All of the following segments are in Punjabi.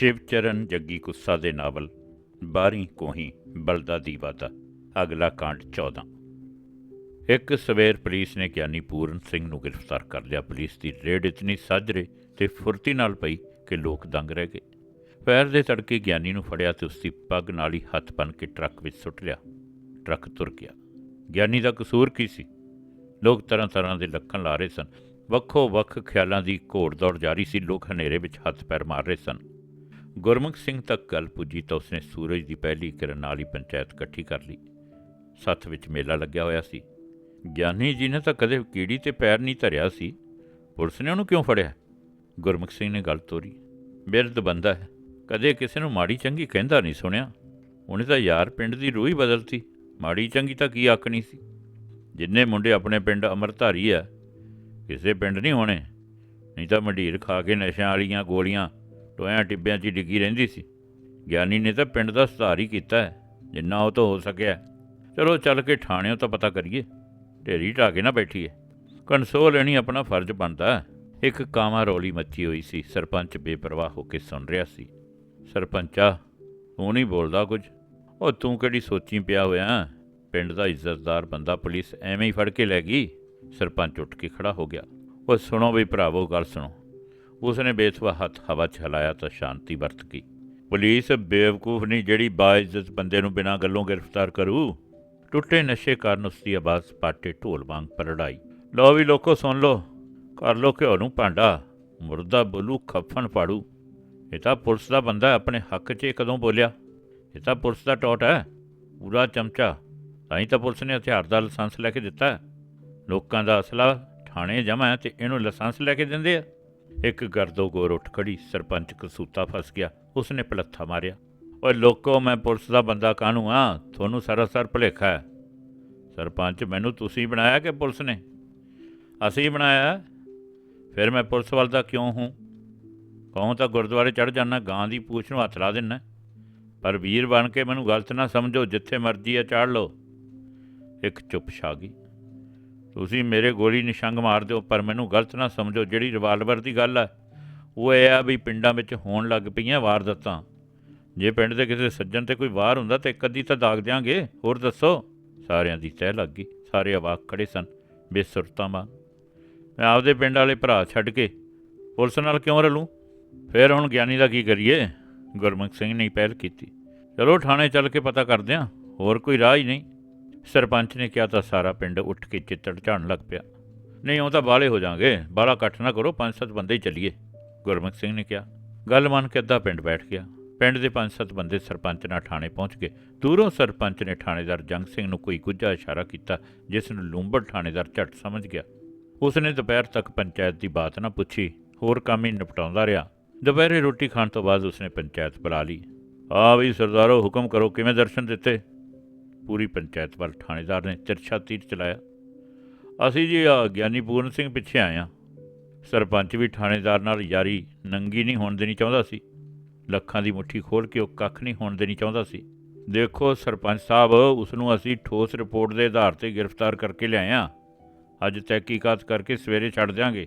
ਸ਼ਿਵਚਰਨ ਜੱਗੀ ਕੁੱਸਾ ਦੇ ਨਾਵਲ ਬਾਰੀ ਕੋਹੀ ਬਲਦਾ ਦੀਵਾ ਦਾ ਅਗਲਾ ਕਾਂਡ 14 ਇੱਕ ਸਵੇਰ ਪੁਲਿਸ ਨੇ ਗਿਆਨੀ ਪੂਰਨ ਸਿੰਘ ਨੂੰ ਗ੍ਰਿਫਤਾਰ ਕਰ ਲਿਆ। ਪੁਲਿਸ ਦੀ ਰੇਡ ਇਤਨੀ ਸਾਜਰੇ ਤੇ ਫੁਰਤੀ ਨਾਲ ਪਈ ਕਿ ਲੋਕ ਦੰਗ ਰਹਿ ਗਏ। ਪੈਰ ਦੇ ਤੜਕੇ ਗਿਆਨੀ ਨੂੰ ਫੜਿਆ ਤੇ ਉਸਦੀ ਪੱਗ ਨਾਲ ਹੀ ਹੱਥ ਬੰਨ ਕੇ ਟਰੱਕ ਵਿੱਚ ਸੁੱਟ ਲਿਆ। ਟਰੱਕ ਤੁਰ ਗਿਆ। ਗਿਆਨੀ ਦਾ ਕਸੂਰ ਕੀ ਸੀ? ਲੋਕ ਤਰ੍ਹਾਂ ਤਰ੍ਹਾਂ ਦੇ ਲੱਖਣ ਲਾ ਰਹੇ ਸਨ। ਵੱਖੋ ਵੱਖ ਖਿਆਲਾਂ ਦੀ ਘੋੜ ਦੌੜ ਜਾਰੀ ਸੀ। ਲੋਕ ਹਨੇਰੇ ਵਿੱਚ ਹੱਥ ਪੈਰ ਮਾਰ ਰਹੇ ਸਨ। ਗੁਰਮੁਖ ਸਿੰਘ ਤੱਕ ਗੱਲ ਪੁੱਜੀ ਤਾਂ ਉਸਨੇ ਸੂਰਜ ਦੀ ਪਹਿਲੀ ਕਿਰਨ ਨਾਲ ਹੀ ਪੰਚਾਇਤ ਇਕੱਠੀ ਕਰ ਲਈ। ਸੱਥ ਵਿੱਚ ਮੇਲਾ ਲੱਗਿਆ ਹੋਇਆ ਸੀ। ਗਿਆਨੀ ਜੀ ਨੇ ਤਾਂ ਕਦੇ ਕੀੜੀ ਤੇ ਪੈਰ ਨਹੀਂ ਧਰਿਆ ਸੀ। ਪੁਲਿਸ ਨੇ ਉਹਨੂੰ ਕਿਉਂ ਫੜਿਆ? ਗੁਰਮੁਖ ਸਿੰਘ ਨੇ ਗੱਲ ਤੋਰੀ। ਬਿਰਧ ਬੰਦਾ ਹੈ। ਕਦੇ ਕਿਸੇ ਨੂੰ ਮਾੜੀ ਚੰਗੀ ਕਹਿੰਦਾ ਨਹੀਂ ਸੁਣਿਆ। ਉਹਨੇ ਤਾਂ ਯਾਰ ਪਿੰਡ ਦੀ ਰੂਹ ਹੀ ਬਦਲਤੀ। ਮਾੜੀ ਚੰਗੀ ਤਾਂ ਕੀ ਆਖਣੀ ਸੀ। ਜਿੰਨੇ ਮੁੰਡੇ ਆਪਣੇ ਪਿੰਡ ਅਮਰਧਾਰੀ ਆ, ਕਿਸੇ ਪਿੰਡ ਨਹੀਂ ਹੋਣੇ। ਨਹੀਂ ਤਾਂ ਮੰਡੀਰ ਖਾ ਕੇ ਨਸ਼ਿਆਂ ਵਾਲੀਆਂ ਗੋਲੀਆਂ ਟੋਇਆਂ ਟਿੱਬਿਆਂ 'ਚ ਹੀ ਡਿੱਗੀ ਰਹਿੰਦੀ ਸੀ। ਗਿਆਨੀ ਨੇ ਤਾਂ ਪਿੰਡ ਦਾ ਸੁਧਾਰ ਹੀ ਕੀਤਾ ਹੈ, ਜਿੰਨਾ ਉਹ ਤੋਂ ਹੋ ਸਕਿਆ। ਚਲੋ ਚੱਲ ਕੇ ਥਾਣਿਓਂ ਤਾਂ ਪਤਾ ਕਰੀਏ ਢੇਰੀ ਢਾ ਕੇ ਨਾ ਬੈਠੀਏ। ਕਨਸੋਲ ਲੈਣੀ ਆਪਣਾ ਫਰਜ਼ ਬਣਦਾ ਇੱਕ ਕਾਮਾ ਰੌਲੀ ਮੱਚੀ ਹੋਈ ਸੀ ਸਰਪੰਚ ਬੇਪਰਵਾਹ ਹੋ ਕੇ ਸੁਣ ਰਿਹਾ ਸੀ। ਸਰਪੰਚਾ ਤੂੰ ਨਹੀਂ ਬੋਲਦਾ ਕੁਝ? ਉਹ ਤੂੰ ਕਿਹੜੀ ਸੋਚੀ ਪਿਆ ਹੋਇਆ ਪਿੰਡ ਦਾ ਇੱਜ਼ਤਦਾਰ ਬੰਦਾ ਪੁਲਿਸ ਐਵੇਂ ਹੀ ਫੜ ਕੇ ਲੈ ਗਈ? ਸਰਪੰਚ ਉੱਠ ਕੇ ਖੜਾ ਹੋ ਗਿਆ। ਉਹ ਸੁਣੋ ਵੀ ਭਰਾਵੋ ਗੱਲ ਸੁਣੋ। ਉਸਨੇ ਬੇਸਵਾ ਹੱਥ, ਹਵਾ 'ਚ ਹਿਲਾਇਆ ਤਾਂ ਸ਼ਾਂਤੀ ਵਰਤ ਗਈ। ਪੁਲਿਸ ਬੇਵਕੂਫ ਨਹੀਂ ਜਿਹੜੀ ਬਾਇਜ਼ਤ ਬੰਦੇ ਨੂੰ ਬਿਨਾਂ ਗੱਲੋਂ ਗ੍ਰਿਫਤਾਰ ਕਰੂ। ਟੁੱਟੇ ਨਸ਼ੇ ਕਾਰਨ ਉਸ ਦੀ ਆਵਾਜ਼ ਪਾਟੇ ਢੋਲ ਵਾਂਗ ਪਰੜਾਈ। ਲੋ ਵੀ ਲੋਕੋ, ਸੁਣ ਲੋ ਕਰ ਲੋ ਘਿਓ ਨੂੰ ਭਾਂਡਾ। ਮੁਰਦਾ, ਬੋਲੂ, ਖੱਫਣ ਪਾੜੂ ਇਹ ਤਾਂ ਪੁਲਿਸ ਦਾ ਬੰਦਾ ਆਪਣੇ ਹੱਕ 'ਚ ਕਦੋਂ ਬੋਲਿਆ? ਇਹ ਤਾਂ ਪੁਲਿਸ ਦਾ ਟੋਟ ਹੈ। ਪੂਰਾ ਚਮਚਾ। ਤਾਂ ਹੀ ਤਾਂ ਪੁਲਿਸ ਨੇ ਹਥਿਆਰ ਦਾ ਲਾਇਸੈਂਸ ਲੈ ਕੇ ਦਿੱਤਾ। ਲੋਕਾਂ ਦਾ ਅਸਲਾ, ਥਾਣੇ ਜਮ੍ਹਾਂ ਹੈ ਤੇ ਇਹਨੂੰ ਲਾਇਸੈਂਸ ਲੈ ਕੇ ਦਿੰਦੇ ਆ। ਇੱਕ ਗਰਦੋ ਗੋਰ ਉੱਠ ਖੜੀ, ਸਰਪੰਚ ਕਸੂਤਾ ਫਸ ਗਿਆ। ਉਸਨੇ ਪਲੱਥਾ ਮਾਰਿਆ। ਓਏ ਲੋਕੋ, ਮੈਂ ਪੁਲਿਸ ਦਾ ਬੰਦਾ ਕਾਹਨੂੰ ਆ? ਤੁਹਾਨੂੰ ਸਰਾਸਰ ਭੁਲੇਖਾ ਹੈ। ਸਰਪੰਚ, ਮੈਨੂੰ ਤੁਸੀਂ ਬਣਾਇਆ ਕਿ ਪੁਲਿਸ ਨੇ? ਅਸੀਂ ਬਣਾਇਆ ਫਿਰ ਮੈਂ ਪੁਲਿਸ ਵੱਲ ਦਾ ਕਿਉਂ ਹੂੰ? ਕਹੂੰ ਤਾਂ ਗੁਰਦੁਆਰੇ ਚੜ ਜਾਣਾ ਗਾਂ ਦੀ ਪੂਛ ਨੂੰ ਹੱਥ ਲਾ ਦੇਣਾ ਪਰ ਵੀਰ ਬਣ ਕੇ ਮੈਨੂੰ ਗਲਤ ਨਾ ਸਮਝੋ, ਜਿੱਥੇ ਮਰਜ਼ੀ ਆ ਚੜ ਲਓ। ਇੱਕ ਚੁੱਪ ਛਾ ਗਈ। ਤੁਸੀਂ ਮੇਰੇ ਗੋਲੀ ਨਿਸ਼ੰਗ ਮਾਰ ਦਿਓ, ਪਰ ਮੈਨੂੰ ਗਲਤ ਨਾ ਸਮਝੋ, ਜਿਹੜੀ ਰਿਵਾਲਵਰ ਦੀ ਗੱਲ ਆ, ਉਹ ਇਹ ਆ ਵੀ ਪਿੰਡਾਂ ਵਿੱਚ ਹੋਣ ਲੱਗ ਪਈਆਂ ਵਾਰਦਾਤਾਂ। ਜੇ ਪਿੰਡ ਦੇ ਕਿਸੇ ਸੱਜਣ ਤੇ ਕੋਈ ਵਾਰ ਹੁੰਦਾ, ਤੇ ਇੱਕ ਅੱਧੀ ਤਾਂ ਦਾਗ ਦਿਆਂਗੇ। ਹੋਰ ਦੱਸੋ? ਸਾਰਿਆਂ ਦੀ ਤਹਿ ਲੱਗ ਗਈ। ਸਾਰੇ ਆਵਾਕ ਖੜੇ ਸਨ। ਬੇਸੁਰਤਾਂ ਵਾਂ ਮੈਂ ਆਪਦੇ ਪਿੰਡ ਵਾਲੇ ਭਰਾ ਛੱਡ ਕੇ ਪੁਲਿਸ ਨਾਲ ਕਿਉਂ ਰਲੂੰ? ਫਿਰ ਹੁਣ ਗਿਆਨੀ ਦਾ ਕੀ ਕਰੀਏ? ਗੁਰਮੁਖ ਸਿੰਘ ਨੇ ਪਹਿਲ ਕੀਤੀ। ਚਲੋ, ਥਾਣੇ ਚੱਲ ਕੇ ਪਤਾ ਕਰਦੇ ਹਾਂ ਹੋਰ ਕੋਈ ਰਾਹ ਹੀ ਨਹੀਂ। ਸਰਪੰਚ ਨੇ ਕਿਹਾ ਤਾਂ ਸਾਰਾ ਪਿੰਡ ਉੱਠ ਕੇ ਚਿੱਤੜ ਝਾੜਨ ਲੱਗ ਪਿਆ। ਨਹੀਂ, ਉਹ ਤਾਂ ਬਾਲੇ ਹੋ ਜਾਾਂਗੇ। ਬਾਲਾ ਇਕੱਠ ਨਾ ਕਰੋ, ਪੰਜ ਸੱਤ ਬੰਦੇ ਹੀ ਚੱਲੀਏ, ਗੁਰਮੁਖ ਸਿੰਘ ਨੇ ਕਿਹਾ। ਗੱਲ ਮੰਨ ਕੇ ਅੱਧਾ ਪਿੰਡ ਬੈਠ ਗਿਆ। ਪਿੰਡ ਦੇ ਪੰਜ ਸੱਤ ਬੰਦੇ ਸਰਪੰਚ ਨਾਲ ਥਾਣੇ ਪਹੁੰਚ ਗਏ। ਦੂਰੋਂ ਸਰਪੰਚ ਨੇ ਥਾਣੇਦਾਰ ਜੰਗ ਸਿੰਘ ਨੂੰ ਕੋਈ ਗੁੱਝਾ ਇਸ਼ਾਰਾ ਕੀਤਾ, ਜਿਸ ਨੂੰ ਲੂੰਬੜ ਥਾਣੇਦਾਰ ਝਟ ਸਮਝ ਗਿਆ। ਉਸਨੇ ਦੁਪਹਿਰ ਤੱਕ ਪੰਚਾਇਤ ਦੀ ਬਾਤ ਨਾ ਪੁੱਛੀ, ਹੋਰ ਕੰਮ ਹੀ ਨਿਪਟਾਉਂਦਾ ਰਿਹਾ। ਦੁਪਹਿਰੇ ਰੋਟੀ ਖਾਣ ਤੋਂ ਬਾਅਦ ਉਸਨੇ ਪੰਚਾਇਤ ਬੁਲਾ ਲਈ। ਆ ਵੀ ਸਰਦਾਰੋ, ਹੁਕਮ ਕਰੋ, ਕਿਵੇਂ ਦਰਸ਼ਨ ਦਿੱਤੇ? ਪੂਰੀ ਪੰਚਾਇਤ ਵੱਲ ਥਾਣੇਦਾਰ ਨੇ ਤਿਰਛਾ ਤੀਰ ਚਲਾਇਆ। ਅਸੀਂ ਜੀ ਆ ਗਿਆਨੀ ਪੂਰਨ ਸਿੰਘ ਪਿੱਛੇ ਆਏ ਹਾਂ। ਸਰਪੰਚ ਵੀ ਥਾਣੇਦਾਰ ਨਾਲ ਯਾਰੀ ਨੰਗੀ ਨਹੀਂ ਹੋਣ ਦੇਣੀ ਚਾਹੁੰਦਾ ਸੀ। ਲੱਖਾਂ ਦੀ ਮੁੱਠੀ ਖੋਲ ਕੇ ਉਹ ਕੱਖ ਨਹੀਂ ਹੋਣ ਦੇਣੀ ਚਾਹੁੰਦਾ ਸੀ। ਦੇਖੋ ਸਰਪੰਚ ਸਾਹਿਬ ਉਸ ਨੂੰ ਅਸੀਂ ਠੋਸ ਰਿਪੋਰਟ ਦੇ ਆਧਾਰ ਤੇ ਗ੍ਰਿਫਤਾਰ ਕਰਕੇ ਲਿਆਏ ਹਾਂ। ਅੱਜ ਤਹਿਕੀਕਾਤ ਕਰਕੇ ਸਵੇਰੇ ਛੱਡ ਦਿਆਂਗੇ।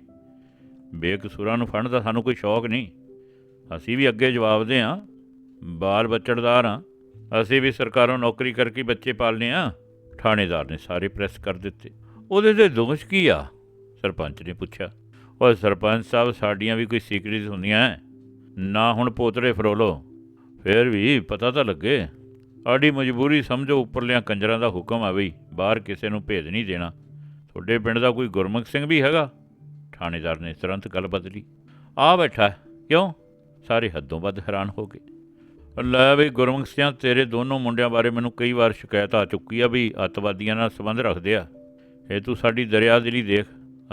ਬੇਕਸੂਰਾਂ ਨੂੰ ਫੜਨ ਦਾ ਸਾਨੂੰ ਕੋਈ ਸ਼ੌਕ ਨਹੀਂ। ਅਸੀਂ ਵੀ ਅੱਗੇ ਜਵਾਬ ਦੇ ਹਾਂ। ਬਾਲ ਬੱਚੜਦਾਰ ਹਾਂ। ਅਸੀਂ ਵੀ ਸਰਕਾਰੋਂ ਨੌਕਰੀ ਕਰਕੇ ਬੱਚੇ ਪਾਲਨੇ ਆ। ਥਾਣੇਦਾਰ ਨੇ ਸਾਰੇ ਪ੍ਰੈਸ ਕਰ ਦਿੱਤੇ। ਉਹਦੇ ਤੇ ਦੋਸ਼ ਕੀ ਆ? ਸਰਪੰਚ ਨੇ ਪੁੱਛਿਆ। ਉਹ ਸਰਪੰਚ ਸਾਹਿਬ, ਸਾਡੀਆਂ ਵੀ ਕੋਈ ਸੀਕ੍ਰੀਟਸ ਹੁੰਦੀਆਂ ਹੈ। ਨਾ ਹੁਣ ਪੋਤਰੇ ਫਰੋਲੋ, ਫੇਰ ਵੀ ਪਤਾ ਤਾਂ ਲੱਗੇ। ਸਾਡੀ ਮਜਬੂਰੀ ਸਮਝੋ, ਉੱਪਰਲਿਆਂ ਕੰਜਰਾਂ ਦਾ ਹੁਕਮ ਆ ਬਈ, ਬਾਹਰ ਕਿਸੇ ਨੂੰ ਭੇਜ ਨਹੀਂ ਦੇਣਾ। ਤੁਹਾਡੇ ਪਿੰਡ ਦਾ ਕੋਈ ਗੁਰਮੁਖ ਸਿੰਘ ਵੀ ਹੈਗਾ? ਥਾਣੇਦਾਰ ਨੇ ਤੁਰੰਤ ਗੱਲ ਬਦਲੀ। ਆ ਬੈਠਾ ਕਿਉਂ? ਸਾਰੇ ਹੱਦੋਂ ਵੱਧ ਹੈਰਾਨ ਹੋ ਗਏ। ਲੈ ਵੀ ਗੁਰਮੁਖ ਸਿੰਘ ਤੇਰੇ ਦੋਨੋਂ ਮੁੰਡਿਆਂ ਬਾਰੇ ਮੈਨੂੰ ਕਈ ਵਾਰ ਸ਼ਿਕਾਇਤ ਆ ਚੁੱਕੀ ਆ ਵੀ ਅੱਤਵਾਦੀਆਂ ਨਾਲ ਸੰਬੰਧ ਰੱਖਦੇ ਆ। ਇਹ ਤੂੰ ਸਾਡੀ ਦਰਿਆਦਿਲੀ ਦੇਖ।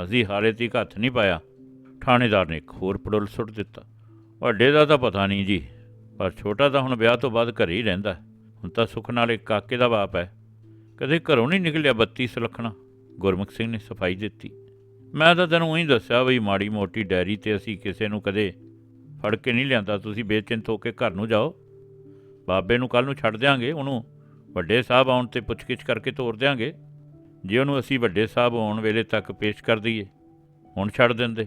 ਅਸੀਂ ਹਾਲੇ ਤੀਕ ਹੱਥ ਨਹੀਂ ਪਾਇਆ। ਥਾਣੇਦਾਰ ਨੇ ਇੱਕ ਹੋਰ ਪੜੋਲ ਸੁੱਟ ਦਿੱਤਾ। ਵੱਡੇ ਦਾ ਤਾਂ ਪਤਾ ਨਹੀਂ ਜੀ, ਪਰ ਛੋਟਾ ਤਾਂ ਹੁਣ ਵਿਆਹ ਤੋਂ ਬਾਅਦ ਘਰੇ ਹੀ ਰਹਿੰਦਾ। ਹੁਣ ਤਾਂ ਸੁੱਖ ਨਾਲ ਇੱਕ ਕਾਕੇ ਦਾ ਬਾਪ ਹੈ। ਕਦੇ ਘਰੋਂ ਨਹੀਂ ਨਿਕਲਿਆ 32 ਸੁਲੱਖਣਾ ਗੁਰਮੁਖ ਸਿੰਘ ਨੇ ਸਫ਼ਾਈ ਦਿੱਤੀ। ਮੈਂ ਤਾਂ ਤੈਨੂੰ ਉਹੀ ਦੱਸਿਆ ਵੀ ਮਾੜੀ ਮੋਟੀ ਡੈਰੀ ਤੇ ਅਸੀਂ ਕਿਸੇ ਨੂੰ ਕਦੇ ਫੜ ਕੇ ਨਹੀਂ ਲਿਆਂਦਾ। ਤੁਸੀਂ ਬੇਚਿੰਤ ਹੋ ਕੇ ਘਰ ਨੂੰ ਜਾਓ। ਬਾਬੇ ਨੂੰ ਕੱਲ ਨੂੰ ਛੱਡ ਦਿਆਂਗੇ, ਉਹਨੂੰ ਵੱਡੇ ਸਾਹਿਬ ਆਉਣ ਤੇ ਪੁੱਛਗਿੱਛ ਕਰਕੇ ਤੋਰ ਦਿਆਂਗੇ। ਜੇ ਉਹਨੂੰ ਅਸੀਂ ਵੱਡੇ ਸਾਹਿਬ ਆਉਣ ਵੇਲੇ ਤੱਕ ਪੇਸ਼ ਕਰ ਦਈਏ, ਹੁਣ ਛੱਡ ਦਿੰਦੇ।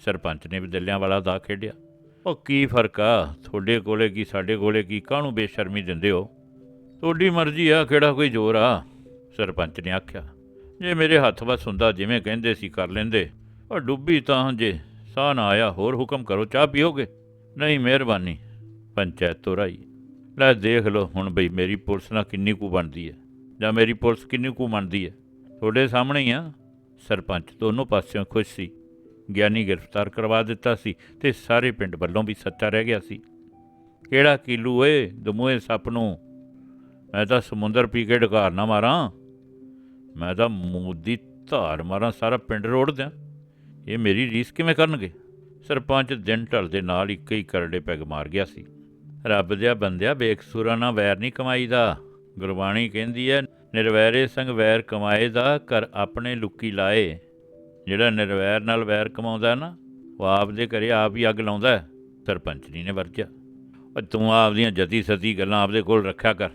ਸਰਪੰਚ ਨੇ ਵੀ ਦਿੱਲਿਆਂ ਵਾਲਾ ਦਾ ਖੇਡਿਆ। ਉਹ ਕੀ ਫ਼ਰਕ ਆ? ਤੁਹਾਡੇ ਕੋਲੇ ਕੀ, ਸਾਡੇ ਕੋਲੇ ਕੀ? ਕਾਹਨੂੰ ਬੇਸ਼ਰਮੀ ਦਿੰਦੇ ਹੋ? ਤੁਹਾਡੀ ਮਰਜ਼ੀ ਆ, ਕਿਹੜਾ ਕੋਈ ਜ਼ੋਰ ਆ? ਸਰਪੰਚ ਨੇ ਆਖਿਆ, ਜੇ ਮੇਰੇ ਹੱਥ ਵਸ ਹੁੰਦਾ ਜਿਵੇਂ ਕਹਿੰਦੇ ਸੀ ਕਰ ਲੈਂਦੇ, ਉਹ ਡੁੱਬੀ ਤਾਂ ਜੇ ਸਾਹ ਨਾ ਆਇਆ, ਹੋਰ ਹੁਕਮ ਕਰੋ, ਚਾਹ ਪੀਓਗੇ? ਨਹੀਂ, ਮਿਹਰਬਾਨੀ, ਪੰਚਾਇਤ ਤੋਂ ਰਾਈ। ਲੈ ਦੇਖ ਲਓ ਹੁਣ ਬਈ ਮੇਰੀ ਪੁਲਿਸ ਨਾਲ ਕਿੰਨੀ ਕੁ ਬਣਦੀ ਹੈ, ਜਾਂ ਮੇਰੀ ਪੁਲਿਸ ਕਿੰਨੀ ਕੁ ਬਣਦੀ ਹੈ। ਤੁਹਾਡੇ ਸਾਹਮਣੇ ਹੀ ਆ। ਸਰਪੰਚ ਦੋਨੋਂ ਪਾਸਿਓਂ ਖੁਸ਼ ਸੀ। ਗਿਆਨੀ ਗ੍ਰਿਫਤਾਰ ਕਰਵਾ ਦਿੱਤਾ ਸੀ ਤੇ ਸਾਰੇ ਪਿੰਡ ਵੱਲੋਂ ਵੀ ਸੱਚਾ ਰਹਿ ਗਿਆ ਸੀ। ਕਿਹੜਾ ਕੀਲੂ ਏ, ਦਮੂਏ ਸੱਪ ਨੂੰ? ਮੈਂ ਤਾਂ ਸਮੁੰਦਰ ਪੀ ਕੇ ਢਕਾਰ ਨਾ ਮਾਰਾਂ। ਮੈਂ ਤਾਂ ਮੂੰਹ ਧਾਰ ਮਾਰਾਂ ਸਾਰਾ ਪਿੰਡ ਰੋੜ ਦਿਆਂ। ਇਹ ਮੇਰੀ ਰੀਸ ਕਿਵੇਂ ਕਰਨਗੇ? ਸਰਪੰਚ ਦਿਨ ਢਲ ਦੇ ਨਾਲ ਇੱਕ ਹੀ ਕਰੜੇ ਪੈਗ ਮਾਰ ਗਿਆ ਸੀ। ਰੱਬ ਦਿਆ ਬੰਦਿਆ, ਬੇਕਸੂਰਾਂ ਨਾਲ ਵੈਰ ਨਹੀਂ ਕਮਾਈਦਾ। ਗੁਰਬਾਣੀ ਕਹਿੰਦੀ ਹੈ, ਨਿਰਵੈਰੇ ਸੰਗ ਵੈਰ ਕਮਾਏ ਦਾ ਕਰ ਆਪਣੇ ਲੁੱਕੀ ਲਾਏ। ਜਿਹੜਾ ਨਿਰਵੈਰ ਨਾਲ ਵੈਰ ਕਮਾਉਂਦਾ ਨਾ, ਉਹ ਆਪ ਦੇ ਘਰੇ ਆਪ ਹੀ ਅੱਗ ਲਾਉਂਦਾ ਸਰਪੰਚਨੀ ਨੇ ਵਰਜਿਆ। ਉਹ ਤੂੰ ਆਪਦੀਆਂ ਜਤੀ ਸਤੀ ਗੱਲਾਂ ਆਪਦੇ ਕੋਲ ਰੱਖਿਆ ਕਰ,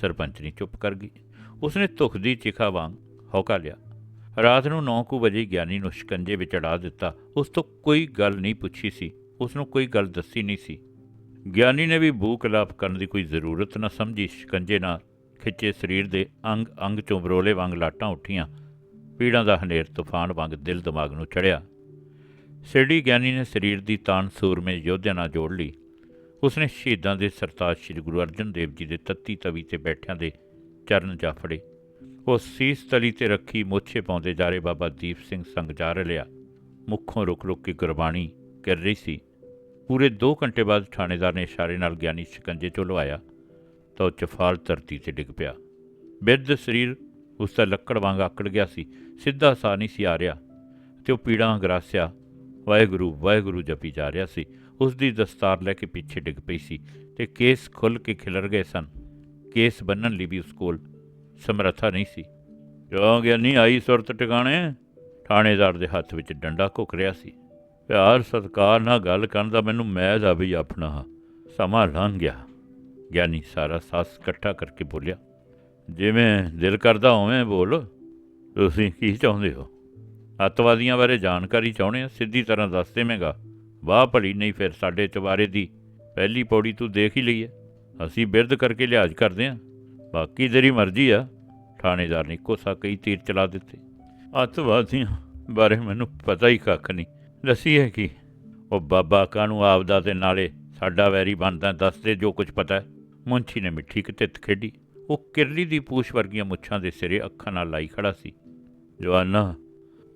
ਸਰਪੰਚਨੀ ਚੁੱਪ ਕਰ ਗਈ। ਉਸਨੇ ਧੁਖ ਦੀ ਚਿਖਾ ਵਾਂਗ ਹੌਕਾ ਲਿਆ। ਰਾਤ ਨੂੰ 9:00 ਵਜੇ ਗਿਆਨੀ ਨੂੰ ਸ਼ਿਕੰਜੇ ਵਿੱਚ ਅੜਾ ਦਿੱਤਾ। ਉਸ ਤੋਂ ਕੋਈ ਗੱਲ ਨਹੀਂ ਪੁੱਛੀ ਸੀ ਉਸ ਨੂੰ ਕੋਈ ਗੱਲ ਦੱਸੀ ਨਹੀਂ ਸੀ। ਗਿਆਨੀ ਨੇ ਵੀ ਭੂਖ ਲਾਪ ਕਰਨ ਦੀ ਕੋਈ ਜ਼ਰੂਰਤ ਨਾ ਸਮਝੀ। ਸ਼ਿਕੰਜੇ ਨਾਲ ਖਿੱਚੇ ਸਰੀਰ ਦੇ ਅੰਗ ਅੰਗ ਚੋਂ ਬਰੋਲੇ ਵਾਂਗ ਲਾਟਾਂ ਉੱਠੀਆਂ। ਪੀੜਾਂ ਦਾ ਹਨੇਰ ਤੂਫਾਨ ਵਾਂਗ ਦਿਲ ਦਿਮਾਗ ਨੂੰ ਚੜਿਆ। ਸਿਰੜੀ ਗਿਆਨੀ ਨੇ ਸਰੀਰ ਦੀ ਤਾਨ ਸੂਰਮੇ ਯੋਧਿਆਂ ਨਾਲ ਜੋੜ ਲਈ। ਉਸਨੇ ਸ਼ਹੀਦਾਂ ਦੇ ਸਰਤਾਜ ਸ੍ਰੀ ਗੁਰੂ ਅਰਜਨ ਦੇਵ ਜੀ ਦੇ ਤੱਤੀ ਤਵੀ ਤੇ ਬੈਠਿਆਂ ਦੇ ਚਰਨ ਜਾ ਫੜੇ। ਉਹ ਸੀਸ ਤਲੀ ਤੇ ਰੱਖੀ ਮੋਛੇ ਪਾਉਂਦੇ ਜਾ ਰਹੇ ਬਾਬਾ ਦੀਪ ਸਿੰਘ ਸੰਗ ਜਾ ਲਿਆ ਮੁੱਖੋਂ ਰੁਕ ਰੁਕ ਕੇ ਗੁਰਬਾਣੀ ਕਰ ਰਹੀ ਸੀ। ਪੂਰੇ 2 ਘੰਟੇ ਬਾਅਦ ਥਾਣੇਦਾਰ ਨੇ ਇਸ਼ਾਰੇ ਨਾਲ ਗਿਆਨੀ ਸ਼ਿਕੰਜੇ ਚੋਂ ਲਵਾਇਆ ਤਾਂ ਉਹ ਚਫਾਲ ਧਰਤੀ ਤੇ ਡਿੱਗ ਪਿਆ। ਬਿਰਧ ਸਰੀਰ ਉਸ ਦਾ ਲੱਕੜ ਵਾਂਗ ਆਕੜ ਗਿਆ ਸੀ, ਸਿੱਧਾ ਸਾਹ ਨਹੀਂ ਸੀ ਆ ਰਿਹਾ ਤੇ ਉਹ ਪੀੜਾਂ ਗਰਾਸਿਆ, ਵਾਹਿਗੁਰੂ ਵਾਹਿਗੁਰੂ ਜਪੀ ਜਾ ਰਿਹਾ ਸੀ। ਉਸ ਦੀ ਦਸਤਾਰ ਲੈ ਕੇ ਪਿੱਛੇ ਡਿੱਗ ਪਈ ਸੀ ਤੇ ਕੇਸ ਖੁੱਲ ਕੇ ਖਿਲਰ ਗਏ ਸਨ। ਕੇਸ ਬੰਨਣ ਲਈ ਵੀ ਉਸ ਕੋਲ ਸਮਰੱਥਾ ਨਹੀਂ ਸੀ। ਕਿਉਂ ਗਿਆ ਨਹੀਂ ਆਈ ਸੁਰਤ ਟਿਕਾਣੇ? ਥਾਣੇਦਾਰ ਦੇ ਹੱਥ ਵਿੱਚ ਡੰਡਾ ਘੁੱਕ ਰਿਹਾ ਸੀ। ਪਿਆਰ ਸਤਕਾਰ ਨਾਲ ਗੱਲ ਕਰਨ ਦਾ ਮੈਨੂੰ ਮੈਜ਼ ਆ ਵੀ ਆਪਣਾ ਸਮਾਂ ਲੰਘ ਗਿਆ। ਗਿਆਨੀ ਸਾਰਾ ਸਾਸ ਇਕੱਠਾ ਕਰਕੇ ਬੋਲਿਆ, ਜਿਵੇਂ ਦਿਲ ਕਰਦਾ ਹੋਵੇਂ ਬੋਲ। ਤੁਸੀਂ ਕੀ ਚਾਹੁੰਦੇ ਹੋ? ਅੱਤਵਾਦੀਆਂ ਬਾਰੇ ਜਾਣਕਾਰੀ ਚਾਹੁੰਦੇ ਆ? ਸਿੱਧੀ ਤਰ੍ਹਾਂ ਦੱਸ ਦੇਵੇਂਗਾ। ਵਾਹ ਭਲੀ, ਨਹੀਂ ਫਿਰ ਸਾਡੇ ਚਵਾਰੇ ਦੀ ਪਹਿਲੀ ਪੌੜੀ ਤੂੰ ਦੇਖ ਹੀ ਲਈ ਹੈ। ਅਸੀਂ ਬਿਰਧ ਕਰਕੇ ਲਿਹਾਜ਼ ਕਰਦੇ ਆ ਬਾਕੀ ਤੇਰੀ ਮਰਜ਼ੀ ਆ। ਥਾਣੇਦਾਰ ਨੇ ਕੋਸਾ ਕਈ ਤੀਰ ਚਲਾ ਦਿੱਤੇ। ਅੱਤਵਾਦੀਆਂ ਬਾਰੇ ਮੈਨੂੰ ਪਤਾ ਹੀ ਕੱਖ ਨਹੀਂ। ਦੱਸੀ ਹੈ ਕੀ? ਉਹ ਬਾਬਾ ਕਾਨੂੰ ਆਪਦਾ ਤੇ ਨਾਲੇ ਸਾਡਾ ਵੈਰੀ ਬਣਦਾ ਦੱਸਦੇ ਜੋ ਕੁਝ ਪਤਾ ਹੈ। ਮੁੰਚੀ ਨੇ ਮਿੱਠੀ ਕਿਤਿਤ ਖੇਡੀ। ਉਹ ਕਿਰਲੀ ਦੀ ਪੂਛ ਵਰਗੀਆਂ ਮੁੱਛਾਂ ਦੇ ਸਿਰੇ ਅੱਖਾਂ ਨਾਲ ਲਾਈ ਖੜਾ ਸੀ। ਜਵਾਨਾ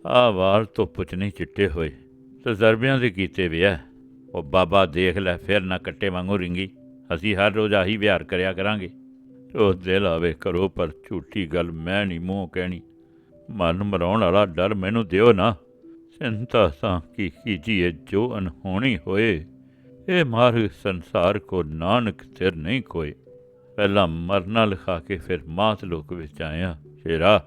ਆ ਵਾਲ ਧੁੱਪ 'ਚ ਨਹੀਂ ਚਿੱਟੇ ਹੋਏ। ਤਜਰਬਿਆਂ ਦੇ ਕੀਤੇ ਵਿਆਹ। ਉਹ ਬਾਬਾ ਦੇਖ ਲੈ, ਫਿਰ ਨਾ ਕੱਟੇ ਵਾਂਗੂ ਰਿੰਗੀ। ਅਸੀਂ ਹਰ ਰੋਜ਼ ਆਹੀ ਵਿਹਾਰ ਕਰਿਆ ਕਰਾਂਗੇ। ਉਹ ਦਿਲ ਆਵੇ ਕਰੋ, ਪਰ ਝੂਠੀ ਗੱਲ ਮੈਂ ਨਹੀਂ ਮੂੰਹ ਕਹਿਣੀ। ਮਨ ਮਰਾਉਣ ਵਾਲਾ ਡਰ ਮੈਨੂੰ ਦਿਓ ਨਾ। ਚਿੰਤਾ ਤਾਂ ਕੀ ਕੀਜੀਏ ਜੋ ਅਨਹੋਣੀ ਹੋਏ। ਇਹ ਮਾਰਗ ਸੰਸਾਰ ਕੋ ਨਾਨਕ ਸਿਰ ਨਹੀਂ ਕੋਏ ਪਹਿਲਾਂ ਮਰਨਾ ਲਿਖਾ ਕੇ ਫਿਰ ਮਾਤ ਲੋਕ ਵਿੱਚ ਆਇਆ ਸ਼ੇਰਾ,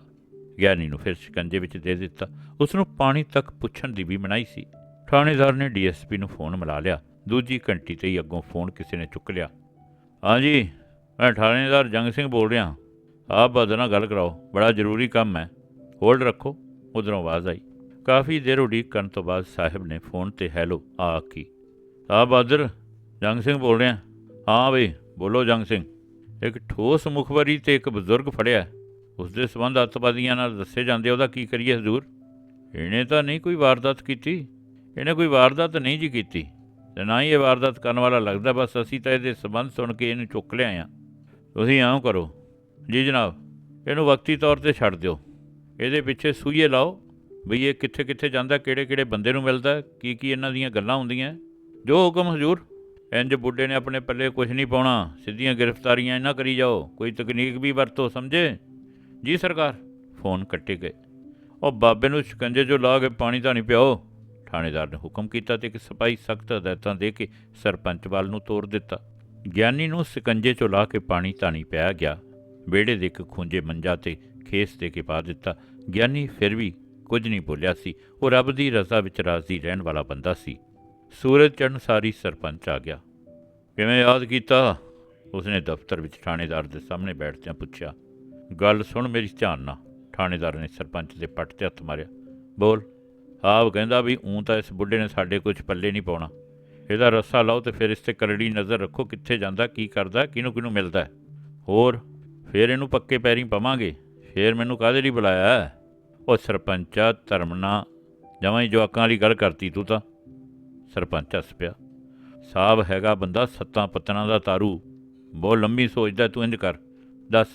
ਗਿਆਨੀ ਨੂੰ ਫਿਰ ਸ਼ਿਕੰਜੇ ਵਿੱਚ ਦੇ ਦਿੱਤਾ। ਉਸ ਨੂੰ ਪਾਣੀ ਤੱਕ ਪੁੱਛਣ ਦੀ ਵੀ ਮਨਾਈ ਸੀ। ਥਾਣੇਦਾਰ ਨੇ ਡੀਐਸਪੀ ਨੂੰ ਫੋਨ ਮਿਲਾ ਲਿਆ। ਦੂਜੀ ਘੰਟੀ ਤੇ ਹੀ ਅੱਗੋਂ ਫੋਨ ਕਿਸੇ ਨੇ ਚੁੱਕ ਲਿਆ। ਹਾਂਜੀ ਮੈਂ ਥਾਣੇਦਾਰ ਜੰਗ ਸਿੰਘ ਬੋਲ ਰਿਹਾ। ਆਪ ਬਾਦਰ ਨਾਲ ਗੱਲ ਕਰਾਓ। ਬੜਾ ਜ਼ਰੂਰੀ ਕੰਮ ਹੈ। ਹੋਲਡ ਰੱਖੋ। ਉਧਰੋਂ ਆਵਾਜ਼ ਆਈ। ਕਾਫੀ ਦੇਰ ਉਡੀਕ ਕਰਨ ਤੋਂ ਬਾਅਦ ਸਾਹਿਬ ਨੇ ਫੋਨ ਤੇ ਹੈਲੋ, ਆ ਆਖੀ। ਆ ਬਾਦਰ, ਜੰਗ ਸਿੰਘ ਬੋਲ ਰਿਹਾ। ਹਾਂ ਬਈ, ਬੋਲੋ ਜੰਗ ਸਿੰਘ। ਇੱਕ ਠੋਸ ਮੁਖਬਰੀ ਤੇ ਇੱਕ ਬਜ਼ੁਰਗ ਫੜਿਆ ਉਸ ਦੇ ਸਬੰਧ ਅੱਤਵਾਦੀਆਂ ਨਾਲ ਦੱਸੇ ਜਾਂਦੇ ਉਹਦਾ ਕੀ ਕਰੀਏ ਹਜ਼ੂਰ? ਇਹਨੇ ਤਾਂ ਨਹੀਂ ਕੋਈ ਵਾਰਦਾਤ ਕੀਤੀ। ਇਹਨੇ ਕੋਈ ਵਾਰਦਾਤ ਨਹੀਂ ਜੀ ਕੀਤੀ। ਤੇ ਨਾ ਹੀ ਇਹ ਵਾਰਦਾਤ ਕਰਨ ਵਾਲਾ ਲੱਗਦਾ, ਬਸ ਅਸੀਂ ਤਾਂ ਇਹਦੇ ਸਬੰਧ ਸੁਣ ਕੇ ਇਹਨੂੰ ਚੁੱਕ ਲਿਆਏ ਆ ਤੁਸੀਂ ਆਉਂ ਕਰੋ। ਜੀ ਜਨਾਬ, ਇਹਨੂੰ ਵਕਤੀ ਤੌਰ ਤੇ ਛੱਡ ਦਿਓ। ਇਹਦੇ ਪਿੱਛੇ ਸੂਈਏ ਲਾਓ। ਬਈ ਇਹ ਕਿੱਥੇ ਕਿੱਥੇ ਜਾਂਦਾ, ਕਿਹੜੇ ਕਿਹੜੇ ਬੰਦੇ ਨੂੰ ਮਿਲਦਾ, ਕੀ ਕੀ ਇਹਨਾਂ ਦੀਆਂ ਗੱਲਾਂ ਹੁੰਦੀਆਂ। ਜੋ ਹੁਕਮ ਹਜ਼ੂਰ, ਇੰਜ ਬੁੱਢੇ ਨੇ ਆਪਣੇ ਪੱਲੇ ਕੁਝ ਨਹੀਂ ਪਾਉਣਾ, ਸਿੱਧੀਆਂ ਗ੍ਰਿਫਤਾਰੀਆਂ ਇਹਨਾਂ ਕਰੀ ਜਾਓ, ਕੋਈ ਤਕਨੀਕ ਵੀ ਵਰਤੋ ਸਮਝੇ? ਜੀ ਸਰਕਾਰ, ਫੋਨ ਕੱਟੇ ਗਏ। ਉਹ ਬਾਬੇ ਨੂੰ ਸ਼ਿਕੰਜੇ 'ਚੋਂ ਲਾ ਕੇ ਪਾਣੀ ਤਾਂ ਨਹੀਂ ਪਿਆਓ। ਥਾਣੇਦਾਰ ਨੇ ਹੁਕਮ ਕੀਤਾ ਤੇ ਇੱਕ ਸਿਪਾਹੀ ਸਖਤ ਹਦਾਇਤਾਂ ਦੇ ਕੇ ਸਰਪੰਚ ਵੱਲ ਨੂੰ ਤੋਰ ਦਿੱਤਾ। ਗਿਆਨੀ ਨੂੰ ਸਿਕੰਜੇ 'ਚੋਂ ਲਾ ਕੇ ਪਾਣੀ ਧਾਣੀ ਪਿਆ ਗਿਆ। ਵਿਹੜੇ ਦੇ ਇੱਕ ਖੁੰਝੇ ਮੰਜਾ ਤੇ ਖੇਸ ਦੇ ਕੇ ਪਾ ਦਿੱਤਾ। ਗਿਆਨੀ ਫਿਰ ਵੀ ਕੁਝ ਨਹੀਂ ਬੋਲਿਆ ਸੀ। ਉਹ ਰੱਬ ਦੀ ਰਜ਼ਾ ਵਿੱਚ ਰਾਜ਼ੀ ਰਹਿਣ ਵਾਲਾ ਬੰਦਾ ਸੀ। ਸੂਰਜ ਚੜ੍ਹਨ ਸਾਰੀ ਸਰਪੰਚ ਆ ਗਿਆ। ਕਿਵੇਂ ਯਾਦ ਕੀਤਾ? ਉਸਨੇ ਦਫ਼ਤਰ ਵਿੱਚ ਥਾਣੇਦਾਰ ਦੇ ਸਾਹਮਣੇ ਬੈਠਦਿਆਂ ਪੁੱਛਿਆ। ਗੱਲ ਸੁਣ ਮੇਰੀ ਧਿਆਨ ਨਾਲ। ਥਾਣੇਦਾਰ ਨੇ ਸਰਪੰਚ ਦੇ ਪੱਟ ਤੇ ਹੱਥ ਮਾਰਿਆ। ਬੋਲ। ਆਪ ਕਹਿੰਦਾ ਵੀ ਉਂ ਤਾਂ ਇਸ ਬੁੱਢੇ ਨੇ ਸਾਡੇ ਕੁਝ ਪੱਲੇ ਨਹੀਂ ਪਾਉਣਾ। ਇਹਦਾ ਰੱਸਾ ਲਾਓ ਤੇ ਫਿਰ ਇਸ ਤੇ ਕਰੜੀ ਨਜ਼ਰ ਰੱਖੋ ਕਿੱਥੇ ਜਾਂਦਾ, ਕੀ ਕਰਦਾ, ਕਿਹਨੂੰ ਕਿਹਨੂੰ ਮਿਲਦਾ ਹੋਰ, ਫਿਰ ਇਹਨੂੰ ਪੱਕੇ ਪੈਰੀਂ ਪਵਾਂਗੇ। ਫਿਰ ਮੈਨੂੰ ਕਾਹਦੇ ਲਈ ਬੁਲਾਇਆ ਉਹ ਸਰਪੰਚਾ ਧਰਮਨਾ ਜਮਾਂ ਹੀ ਜਵਾਕਾਂ ਵਾਲੀ ਗੱਲ ਕਰਤੀ ਤੂੰ ਤਾਂ। ਸਰਪੰਚ ਹੱਸ ਪਿਆ। ਸਾਹਬ ਹੈਗਾ ਬੰਦਾ ਸੱਤਾਂ ਪੱਤਨਾਂ ਦਾ ਤਾਰੂ। ਬਹੁਤ ਲੰਮੀ ਸੋਚਦਾ ਤੂੰ ਇੰਜ ਕਰ। ਦੱਸ,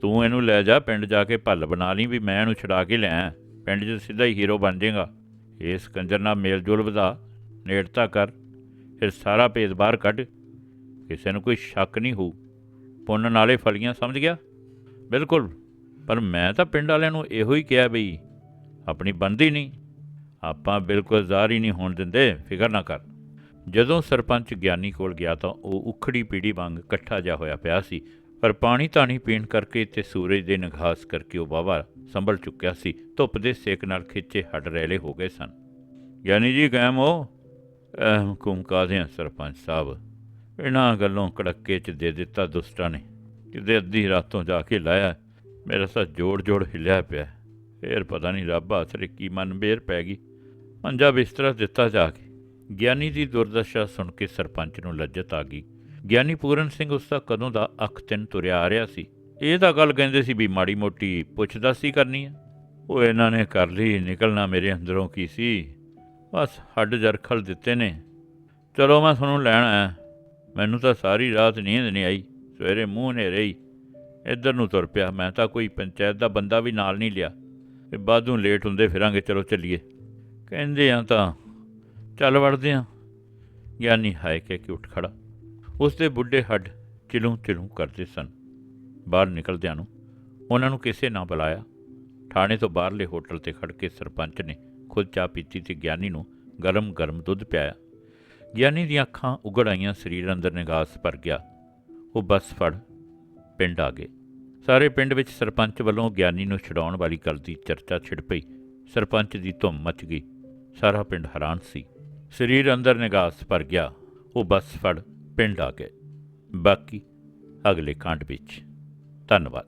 ਤੂੰ ਇਹਨੂੰ ਲੈ ਜਾ ਪਿੰਡ ਜਾ ਕੇ ਭੱਲ ਬਣਾ ਲਈ ਵੀ ਮੈਂ ਇਹਨੂੰ ਛੁਡਾ ਕੇ ਲਿਆ ਪਿੰਡ 'ਚ ਸਿੱਧਾ ਹੀ ਹੀਰੋ ਬਣ ਜਾਏਗਾ। ਇਸ ਕੰਜਰ ਨਾਲ ਮੇਲ ਜੋਲ ਵਧਾ, ਨੇੜਤਾ ਕਰ, ਫਿਰ ਸਾਰਾ ਭੇਦ ਬਾਹਰ ਕੱਢ। ਕਿਸੇ ਨੂੰ ਕੋਈ ਸ਼ੱਕ ਨਹੀਂ ਹੋਊ। ਪੁੰਨ ਨਾਲੇ ਫਲੀਆਂ, ਸਮਝ ਗਿਆ? ਬਿਲਕੁਲ। ਪਰ ਮੈਂ ਤਾਂ ਪਿੰਡ ਵਾਲਿਆਂ ਨੂੰ ਇਹੋ ਹੀ ਕਿਹਾ ਬਈ, ਆਪਣੀ ਬੰਦੀ ਨਹੀਂ। ਆਪਾਂ ਬਿਲਕੁਲ ਜ਼ਾਹਰ ਹੀ ਨਹੀਂ ਹੋਣ ਦਿੰਦੇ, ਫਿਕਰ ਨਾ ਕਰ। ਜਦੋਂ ਸਰਪੰਚ ਗਿਆਨੀ ਕੋਲ ਗਿਆ ਤਾਂ ਉਹ ਉਖੜੀ ਪੀੜੀ ਵਾਂਗ ਇਕੱਠਾ ਜਾ ਹੋਇਆ ਪਿਆ ਸੀ, ਪਰ ਪਾਣੀ ਤਾਣੀ ਪੀਣ ਕਰਕੇ ਤੇ ਸੂਰਜ ਦੇ ਨਿਘਾਸ ਕਰਕੇ ਉਹ ਵਾਵਾ ਸੰਭਲ ਚੁੱਕਿਆ ਸੀ, ਧੁੱਪ ਦੇ ਸੇਕ ਨਾਲ ਖਿੱਚੇ ਹੱਡ ਰੈਲੇ ਹੋ ਗਏ ਸਨ। ਗਿਆਨੀ ਜੀ ਕਾਇਮ ਹੋ? ਅਹ ਕੁਮਕਾਦੇ ਆ ਸਰਪੰਚ ਸਾਹਿਬ? ਇਹਨਾਂ ਗੱਲੋਂ ਕੜੱਕੇ ਚ ਦੇ ਦਿੱਤਾ ਦੁਸਟਾਂ ਨੇ, ਕਿਤੇ ਅੱਧੀ ਰਾਤੋਂ ਜਾ ਕੇ ਲਾਇਆ। ਮੇਰਾ ਤਾਂ ਜੋੜ ਜੋੜ ਹਿੱਲਿਆ ਪਿਆ। ਫੇਰ ਪਤਾ ਨਹੀਂ ਰੱਬ ਆਸਰੇ ਕੀ ਮਨ ਬੇਰ ਪੈ ਗਈ। ਮੰਜਾ ਬਿਸਤਰਾ ਦਿੱਤਾ ਜਾ ਕੇ। ਗਿਆਨੀ ਦੀ ਦੁਰਦਸ਼ਾ ਸੁਣ ਕੇ ਸਰਪੰਚ ਨੂੰ ਲੱਜਤ ਆ ਗਈ। ਗਿਆਨੀ ਪੂਰਨ ਸਿੰਘ ਉਸ ਦਾ ਕਦੋਂ ਦਾ ਅੱਖ ਤਿੰਨ ਤੁਰਿਆ ਆ ਰਿਹਾ ਸੀ। ਇਹ ਤਾਂ ਗੱਲ ਕਹਿੰਦੇ ਸੀ ਵੀ ਮਾੜੀ ਮੋਟੀ ਪੁੱਛਦਾ ਸੀ ਕਰਨੀ ਆ। ਉਹ ਇਹਨਾਂ ਨੇ ਕਰ ਲਈ, ਨਿਕਲਣਾ ਮੇਰੇ ਅੰਦਰੋਂ ਕੀ ਸੀ? ਬਸ ਹੱਡ ਜਰਖਲ ਦਿੱਤੇ ਨੇ। ਚਲੋ ਮੈਂ ਤੁਹਾਨੂੰ ਲੈਣ ਆਇਆ। ਮੈਨੂੰ ਤਾਂ ਸਾਰੀ ਰਾਤ ਨੀਂਦ ਨਹੀਂ ਆਈ। ਸਵੇਰੇ ਮੂੰਹ ਨੇ ਰਹੀ ਇੱਧਰ ਨੂੰ ਤੁਰ ਪਿਆ। ਮੈਂ ਤਾਂ ਕੋਈ ਪੰਚਾਇਤ ਦਾ ਬੰਦਾ ਵੀ ਨਾਲ ਨਹੀਂ ਲਿਆ। ਤੇ ਬਾਦੋਂ ਲੇਟ ਹੁੰਦੇ ਫਿਰਾਂਗੇ, ਚਲੋ ਚੱਲੀਏ। ਕਹਿੰਦੇ ਆ ਤਾਂ, ਚੱਲ ਵੜਦੇ ਆ। ਗਿਆਨੀ ਹਾਏ ਕਹਿ ਕੇ ਉੱਠ ਖੜਾ। ਉਸ ਦੇ ਬੁੱਢੇ ਹੱਡ ਚਿਲੂ ਚਿਲੂ ਕਰਦੇ ਸਨ। ਬਾਹਰ ਨਿਕਲਦਿਆਂ ਨੂੰ ਉਹਨਾਂ ਨੂੰ ਕਿਸੇ ਨਾ ਬੁਲਾਇਆ। ਥਾਣੇ ਤੋਂ ਬਾਹਰਲੇ ਹੋਟਲ ਤੇ ਖੜ ਕੇ ਸਰਪੰਚ ਨੇ ਖੁਦ ਚਾਹ ਪੀਤੀ ਤੇ ਗਿਆਨੀ ਨੂੰ ਗਰਮ-ਗਰਮ ਦੁੱਧ ਪਿਆਇਆ। ਗਿਆਨੀ ਦੀਆਂ ਅੱਖਾਂ ਉਗੜ ਆਈਆਂ, ਸਰੀਰ ਅੰਦਰ ਨਿਗਾਸ ਭਰ ਗਿਆ। ਉਹ ਬੱਸ ਫੜ ਪਿੰਡ ਆ ਗਏ। ਸਾਰੇ ਪਿੰਡ ਵਿੱਚ ਸਰਪੰਚ ਵੱਲੋਂ ਗਿਆਨੀ ਨੂੰ ਛਡਾਉਣ ਵਾਲੀ ਗੱਲ ਦੀ ਚਰਚਾ ਛਿੜ ਪਈ। ਸਰਪੰਚ ਦੀ ਧੁੰਮ ਮਚ ਗਈ। ਸਾਰਾ ਪਿੰਡ ਹੈਰਾਨ ਸੀ। ਸਰੀਰ ਅੰਦਰ ਨਿਗਾਸ ਭਰ ਗਿਆ। ਉਹ ਬੱਸ ਫੜ ਪਿੰਡ ਆ ਗਏ। ਬਾਕੀ ਅਗਲੇ ਕਾਂਡ ਵਿੱਚ। ਧੰਨਵਾਦ।